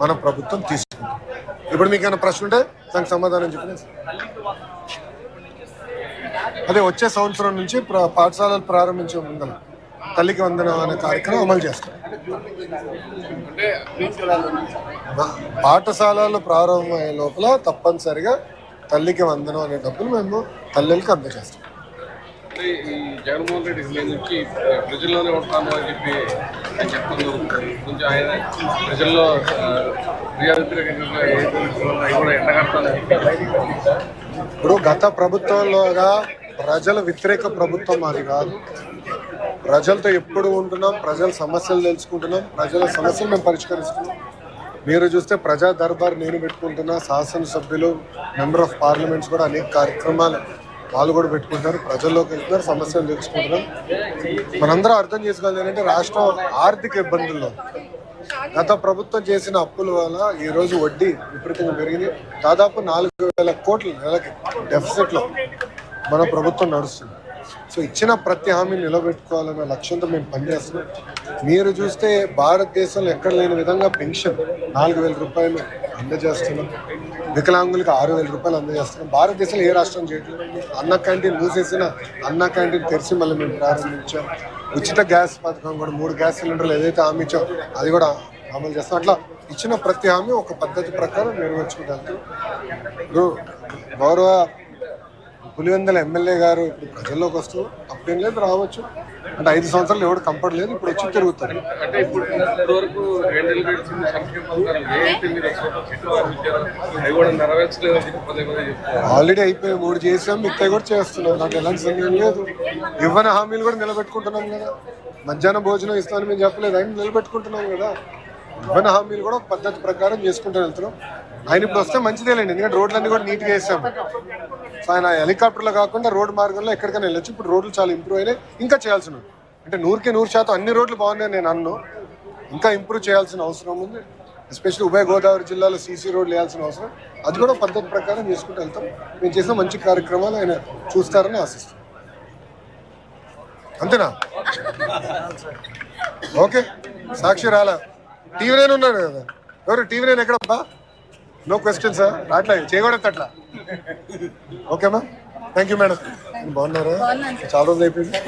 మన ప్రభుత్వం తీసుకుంది ఇప్పుడు మీకు ఏమైనా ప్రశ్న ఉంటే దానికి సమాధానం చెప్పండి. అదే వచ్చే సంవత్సరం నుంచి పాఠశాలలు ప్రారంభించే ముందర తల్లికి వందనం అనే కార్యక్రమం అమలు చేస్తాం. పాఠశాలలు ప్రారంభమయ్యే లోపల తప్పనిసరిగా తల్లికి వందనం అనే డబ్బులు మేము తల్లికి అందజేస్తాం. అంటే ఈ జగన్మోహన్ రెడ్డి నేను నుంచి ప్రజల్లోనే ఉంటాను అని చెప్పి ఆయన చెప్తున్నారు. కొంచెం ఆయన ప్రజల్లో ఏ పరిస్థితుల్లో అవి కూడా ఇప్పుడు గత ప్రభుత్వంలోగా ప్రజల వ్యతిరేక ప్రభుత్వం అది కాదు. ప్రజలతో ఎప్పుడు ఉంటున్నాం ప్రజల సమస్యలు తెలుసుకుంటున్నాం ప్రజల సమస్యలు మేము పరిష్కరిస్తున్నాం. మీరు చూస్తే ప్రజా దర్బార్ నేను పెట్టుకుంటున్నా శాసనసభ్యులు మెంబర్ ఆఫ్ పార్లమెంట్స్ కూడా అనేక కార్యక్రమాలు వాళ్ళు కూడా పెట్టుకుంటారు ప్రజల్లోకి వెళ్తున్నారు సమస్యలు తెలుసుకుంటున్నారు. మనందరం అర్థం చేసుకోవాలి ఏంటంటే రాష్ట్రం ఆర్థిక ఇబ్బందుల్లో. గత ప్రభుత్వం చేసిన అప్పుల వల్ల ఈ రోజు వడ్డీ విపరీతంగా పెరిగింది. దాదాపు నాలుగు వేల కోట్ల నెలకి డెఫిసిట్లో మన ప్రభుత్వం నడుస్తుంది. సో ఇచ్చిన ప్రతి హామీని నిలబెట్టుకోవాలన్న లక్ష్యంతో మేము పనిచేస్తున్నాం. మీరు చూస్తే భారతదేశంలో ఎక్కడ లేని విధంగా పెన్షన్ నాలుగు వేల రూపాయలు అందజేస్తున్నాం. వికలాంగులకు ఆరు వేల రూపాయలు అందజేస్తున్నాం. భారతదేశంలో ఏ రాష్ట్రం చేయట్లేదు. అన్న క్యాంటీన్ మూసేసిన అన్న క్యాంటీన్ తెరిచి మళ్ళీ మేము ప్రారంభించాం. ఉచిత గ్యాస్ పథకం కూడా మూడు గ్యాస్ సిలిండర్లు ఏదైతే హామీ ఇచ్చాం అది కూడా అమలు చేస్తాం అట్లా ఇచ్చిన ప్రతి హామీ ఒక పద్ధతి ప్రకారం నెరవేర్చుకోగలుగుతాం. గౌరవ పులివెందల ఎమ్మెల్యే గారు ఇప్పుడు ప్రజల్లోకి వస్తూ తప్పేం లేదు రావచ్చు. అంటే ఐదు సంవత్సరాలు ఎవరు కంపట్ లేదు ఇప్పుడు వచ్చి తిరుగుతారు ఆల్రెడీ అయిపోయి మూడు చేసాం మిగతా కూడా చేస్తున్నాం. నాకు ఎలాంటి సందేహం లేదు. ఇవ్వని హామీలు కూడా నిలబెట్టుకుంటున్నాం కదా. మధ్యాహ్నం భోజనం ఇస్తానని మేము చెప్పలేదు ఆయన నిలబెట్టుకుంటున్నాం కదా. ఇవ్వని హామీలు కూడా ఒక పద్ధతి ప్రకారం చేసుకుంటూ వెళ్తున్నాం. ఆయన ఇప్పుడు వస్తే మంచిదేలేండి ఎందుకంటే రోడ్లన్నీ కూడా నీట్గా వేసాం. సో ఆయన హెలికాప్టర్లో కాకుండా రోడ్డు మార్గంలో ఎక్కడికైనా వెళ్ళొచ్చు. ఇప్పుడు రోడ్లు చాలా ఇంప్రూవ్ అయినాయి. ఇంకా చేయాల్సి ఉంది అంటే నూరుకి నూరు శాతం అన్ని రోడ్లు బాగున్నాయి నేను అన్ను. ఇంకా ఇంప్రూవ్ చేయాల్సిన అవసరం ఉంది. ఎస్పెషల్లీ ఉభయ గోదావరి జిల్లాలో సీసీ రోడ్లు వేయాల్సిన అవసరం. అది కూడా పద్ధతి ప్రకారం చేసుకుంటూ వెళ్తాం. మేము చేసిన మంచి కార్యక్రమాలు ఆయన చూస్తారని ఆశిస్తాం అంతేనా? ఓకే. సాక్షి రాలా. టీవీ నేను ఉన్నాడు కదా. ఎవరు? టీవీ నేను ఎక్కడబ్బా? నో క్వశ్చన్ సార్ అట్లా చేయకూడదు అట్లా ఓకేమా థ్యాంక్ యూ మేడం బాగున్నారా? చాలా రోజులు అయిపోయింది.